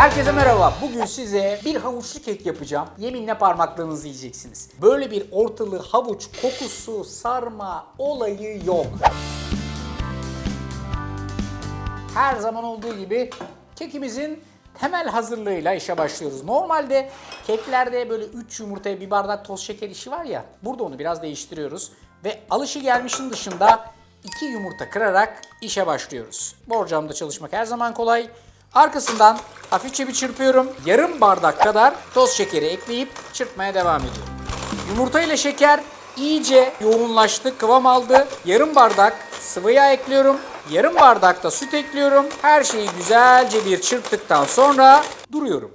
Herkese merhaba. Bugün size bir havuçlu kek yapacağım. Yeminle parmaklarınızı yiyeceksiniz. Böyle bir ortalığı havuç kokusu sarma olayı yok. Her zaman olduğu gibi kekimizin temel hazırlığıyla işe başlıyoruz. Normalde keklerde böyle 3 yumurtaya bir bardak toz şeker işi var ya. Burada onu biraz değiştiriyoruz. Ve alışı gelmişin dışında 2 yumurta kırarak işe başlıyoruz. Borcamda çalışmak her zaman kolay. Arkasından hafifçe bir çırpıyorum. Yarım bardak kadar toz şekeri ekleyip çırpmaya devam ediyorum. Yumurta ile şeker iyice yoğunlaştı, kıvam aldı. Yarım bardak sıvı yağ ekliyorum. Yarım bardak da süt ekliyorum. Her şeyi güzelce bir çırptıktan sonra duruyorum.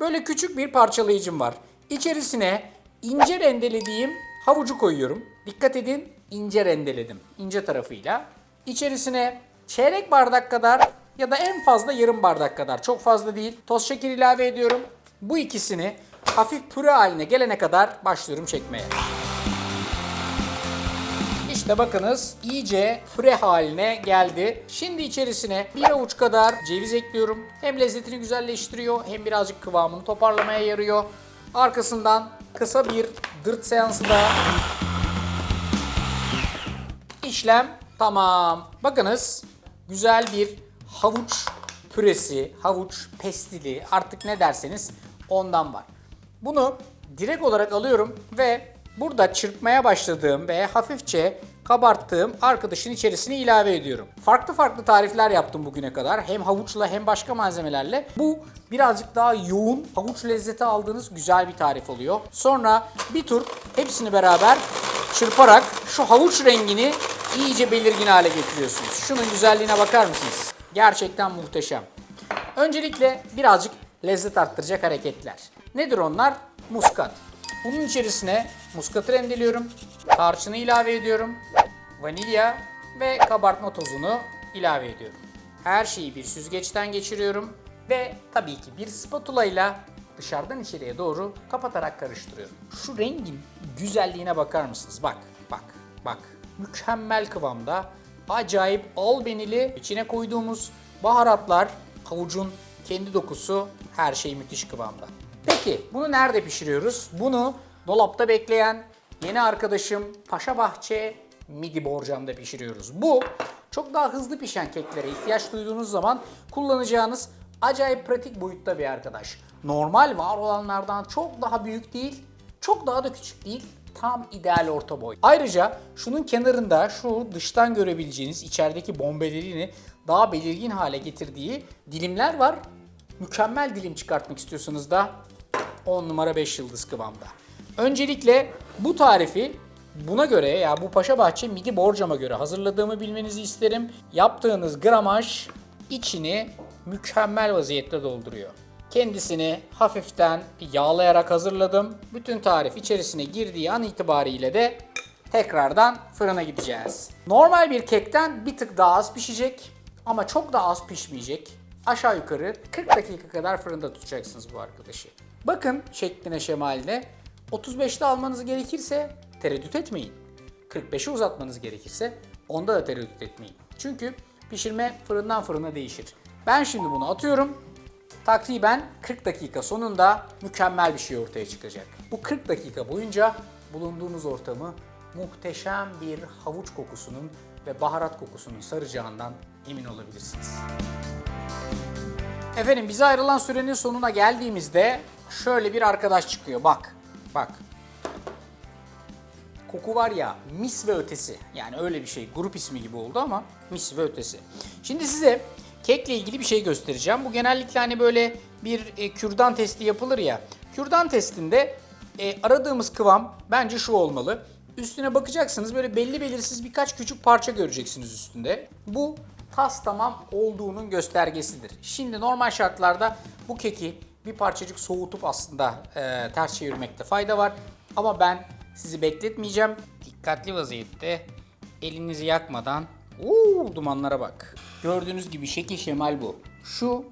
Böyle küçük bir parçalayıcım var. İçerisine ince rendelediğim havucu koyuyorum. Dikkat edin ince rendeledim. ince tarafıyla. İçerisine çeyrek bardak kadar ya da en fazla yarım bardak kadar çok fazla değil. Toz şeker ilave ediyorum. Bu ikisini hafif püre haline gelene kadar başlıyorum çekmeye. İşte bakınız iyice püre haline geldi. Şimdi içerisine bir avuç kadar ceviz ekliyorum. Hem lezzetini güzelleştiriyor hem birazcık kıvamını toparlamaya yarıyor. Arkasından kısa bir dırt seansı da İşlem tamam. Bakınız güzel bir havuç püresi, havuç pestili artık ne derseniz ondan var. Bunu direkt olarak alıyorum ve burada çırpmaya başladığım ve hafifçe kabarttığım arkadaşın içerisine ilave ediyorum. Farklı farklı tarifler yaptım bugüne kadar. Hem havuçla hem başka malzemelerle. Bu birazcık daha yoğun havuç lezzeti aldığınız güzel bir tarif oluyor. Sonra bir tur hepsini beraber çırparak şu havuç rengini iyice belirgin hale getiriyorsunuz. Şunun güzelliğine bakar mısınız? Gerçekten muhteşem. Öncelikle birazcık lezzet arttıracak hareketler. Nedir onlar? Muskat. Bunun içerisine muskatı rendeliyorum. Tarçını ilave ediyorum. Vanilya ve kabartma tozunu ilave ediyorum. Her şeyi bir süzgeçten geçiriyorum ve tabii ki bir spatula ile dışarıdan içeriye doğru kapatarak karıştırıyorum. Şu rengin güzelliğine bakar mısınız? Bak, bak, bak. Mükemmel kıvamda. Acayip albenili içine koyduğumuz baharatlar, havucun kendi dokusu her şey müthiş kıvamda. Peki bunu nerede pişiriyoruz? Bunu dolapta bekleyen yeni arkadaşım Paşa Bahçe midi borcamda pişiriyoruz. Bu çok daha hızlı pişen keklere ihtiyaç duyduğunuz zaman kullanacağınız acayip pratik boyutta bir arkadaş. Normal var olanlardan çok daha büyük değil, çok daha da küçük değil. Tam ideal orta boy. Ayrıca şunun kenarında şu dıştan görebileceğiniz içerideki bombelerini daha belirgin hale getirdiği dilimler var. Mükemmel dilim çıkartmak istiyorsanız da 10 numara 5 yıldız kıvamda. Öncelikle bu tarifi buna göre ya bu Paşabahçe midi borcama göre hazırladığımı bilmenizi isterim. Yaptığınız gramaj içini mükemmel vaziyette dolduruyor. Kendisini hafiften yağlayarak hazırladım. Bütün tarif içerisine girdiği an itibariyle de tekrardan fırına gideceğiz. Normal bir kekten bir tık daha az pişecek ama çok da az pişmeyecek. Aşağı yukarı 40 dakika kadar fırında tutacaksınız bu arkadaşı. Bakın şekline şemaline 35'te almanız gerekirse tereddüt etmeyin. 45'e uzatmanız gerekirse onda da tereddüt etmeyin. Çünkü pişirme fırından fırına değişir. Ben şimdi bunu atıyorum. Takriben 40 dakika sonunda mükemmel bir şey ortaya çıkacak. Bu 40 dakika boyunca bulunduğunuz ortamı muhteşem bir havuç kokusunun ve baharat kokusunun saracağından emin olabilirsiniz. Efendim bize ayrılan sürenin sonuna geldiğimizde şöyle bir arkadaş çıkıyor. Bak, bak. Koku var ya mis ve ötesi. Yani öyle bir şey. Grup ismi gibi oldu ama mis ve ötesi. Şimdi size kekle ilgili bir şey göstereceğim. Bu genellikle hani böyle bir e, kürdan testi yapılır ya. Kürdan testinde e, aradığımız kıvam bence şu olmalı. Üstüne bakacaksınız böyle belli belirsiz birkaç küçük parça göreceksiniz üstünde. Bu tas tamam olduğunun göstergesidir. Şimdi normal şartlarda bu keki bir parçacık soğutup aslında e, ters çevirmekte fayda var. Ama ben sizi bekletmeyeceğim. Dikkatli vaziyette elinizi yakmadan uuu dumanlara bak. Gördüğünüz gibi şekil şemal bu. Şu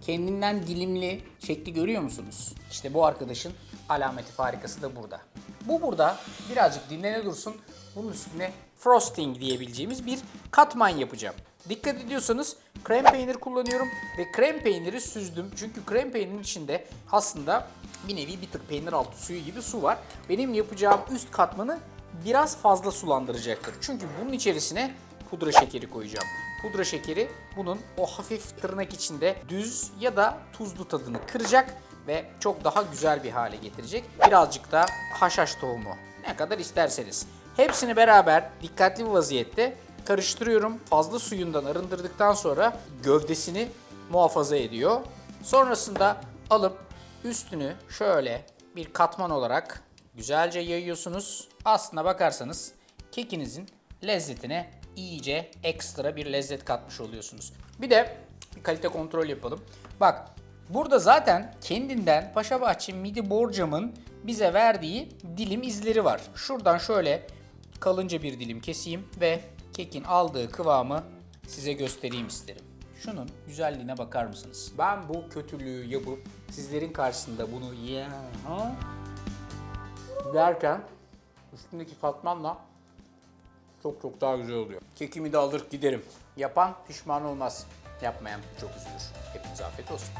kendinden dilimli şekli görüyor musunuz? İşte bu arkadaşın alameti farikası da burada. Bu burada birazcık dinlene dursun. Bunun üstüne frosting diyebileceğimiz bir katman yapacağım. Dikkat ediyorsanız krem peynir kullanıyorum ve krem peyniri süzdüm. Çünkü krem peynirin içinde aslında bir nevi bir tık peynir altı suyu gibi su var. Benim yapacağım üst katmanı biraz fazla sulandıracaktır. Çünkü bunun içerisine pudra şekeri koyacağım. Pudra şekeri bunun o hafif tırnak içinde düz ya da tuzlu tadını kıracak ve çok daha güzel bir hale getirecek. Birazcık da haşhaş tohumu ne kadar isterseniz. Hepsini beraber dikkatli bir vaziyette karıştırıyorum. Fazla suyundan arındırdıktan sonra gövdesini muhafaza ediyor. Sonrasında alıp üstünü şöyle bir katman olarak güzelce yayıyorsunuz. Aslına bakarsanız kekinizin lezzetine iyice ekstra bir lezzet katmış oluyorsunuz. Bir de bir kalite kontrol yapalım. Bak burada zaten kendinden Paşabahçe Midi Borcam'ın bize verdiği dilim izleri var. Şuradan şöyle kalınca bir dilim keseyim ve kekin aldığı kıvamı size göstereyim isterim. Şunun güzelliğine bakar mısınız? Ben bu kötülüğü yapıp sizlerin karşısında bunu ya derken üstündeki katmanla çok çok daha güzel oluyor. Kekimi de alır giderim. Yapan pişman olmaz. Yapmayan çok üzülür. Hepinize afiyet olsun.